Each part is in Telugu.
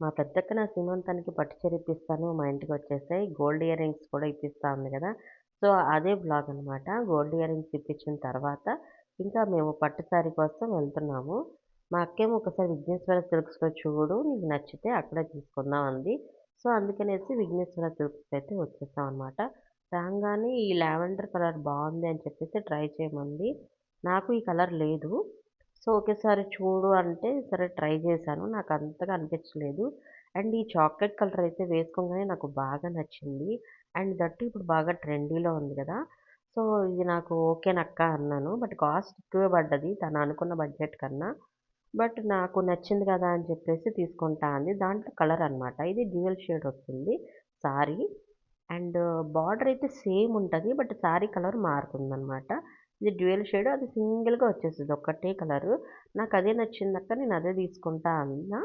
మా పెద్దక్క నా సీమంతానికి పట్టు చీర ఇప్పిస్తాను మా ఇంటికి వచ్చేసాయి గోల్డ్ ఇయర్ రింగ్స్ కూడా ఇప్పిస్తా ఉంది కదా. సో అదే బ్లాగ్ అనమాట గోల్డ్ ఇయర్ రింగ్స్ ఇప్పించిన తర్వాత ఇంకా మేము పట్టు శారీ కోసం వెళ్తున్నాము. మా అక్కేమో ఒకసారి విఘ్నేశ్వర సిల్క్స్లో చూడు నీకు నచ్చితే అక్కడే తీసుకుందాం అంది. సో అందుకనేసి విఘ్నేశ్వర సిల్క్స్కి అయితే వచ్చేసాం అనమాట రాగానే ఈ లావెండర్ కలర్ బాగుంది అని చెప్పేసి ట్రై చేయమంది. నాకు ఈ కలర్ లేదు. సో ఒకేసారి చూడు అంటే సరే ట్రై చేశాను. నాకు అంతగా అనిపించలేదు. అండ్ ఈ చాక్లెట్ కలర్ అయితే వేసుకోగానే నాకు బాగా నచ్చింది. అండ్ దట్టు ఇప్పుడు బాగా ట్రెండీలో ఉంది కదా. సో ఇది నాకు ఓకేనక్క అన్నాను. బట్ కాస్ట్ ఎక్కువ పడ్డది. తను అనుకున్న బడ్జెట్ కన్నా. బట్ నాకు నచ్చింది కదా అని చెప్పేసి తీసుకుంటా అంది. దాంట్లో కలర్ అనమాట ఇది డ్యూయల్ షేడ్ వస్తుంది. సారీ. అండ్ బార్డర్ అయితే సేమ్ ఉంటుంది. బట్ సారీ కలర్ మారుతుంది అనమాట ఇది డ్యూయల్ షేడ్ అది సింగిల్గా వచ్చేస్తుంది. ఒక్కటే కలరు. నాకు అదే నచ్చిందక్క నేను అదే తీసుకుంటా అన్నా.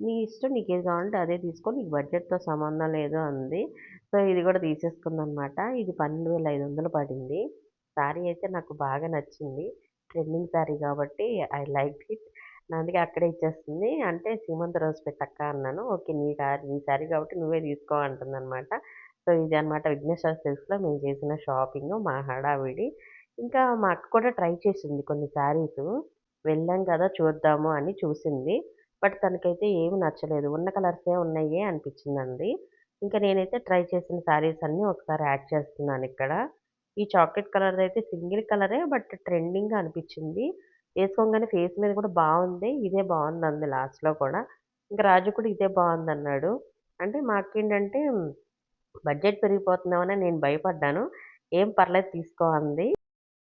నీ ఇష్టం నీకు ఏది కావాలంటే అదే తీసుకో. నీకు బడ్జెట్తో సంబంధం లేదు అంది. సో ఇది కూడా తీసేసుకుందనమాట. ఇది పన్నెండు వేల ఐదు వందలు పడింది. శారీ అయితే నాకు బాగా నచ్చింది. ట్రెండింగ్ శారీ కాబట్టి ఐ లైక్ ఇట్. అందుకే అక్కడే ఇచ్చేస్తుంది. అంటే సీమంత రోజు పెట్టక్క అన్నాను. ఓకే నీ నీ శారీ కాబట్టి నువ్వే తీసుకో అంటుందన్నమాట సో ఇది అనమాట విఘ్నేశ్వర సిల్క్స్లో మేము చేసిన షాపింగ్ మా హడావిడి. ఇంకా మా అక్క కూడా ట్రై చేసింది కొన్ని శారీస్. వెళ్ళాం కదా చూద్దాము అని చూసింది. బట్ తనకైతే ఏమి నచ్చలేదు. ఉన్న కలర్సే ఉన్నాయి అనిపించిందండి. ఇంకా నేనైతే ట్రై చేసిన శారీస్ అన్నీ ఒకసారి యాడ్ చేస్తున్నాను ఇక్కడ. ఈ చాక్లెట్ కలర్ అయితే సింగిల్ కలరే బట్ ట్రెండింగ్ అనిపించింది. వేసుకోగానే ఫేస్ మీద కూడా బాగుంది. ఇదే బాగుందండి లాస్ట్లో కూడా. ఇంకా రాజు కూడా ఇదే బాగుంది అన్నాడు అంటే మాకేంటంటే బడ్జెట్ పెరిగిపోతుందేమో నేను భయపడ్డాను. ఏం పర్లేదు తీసుకో అంది.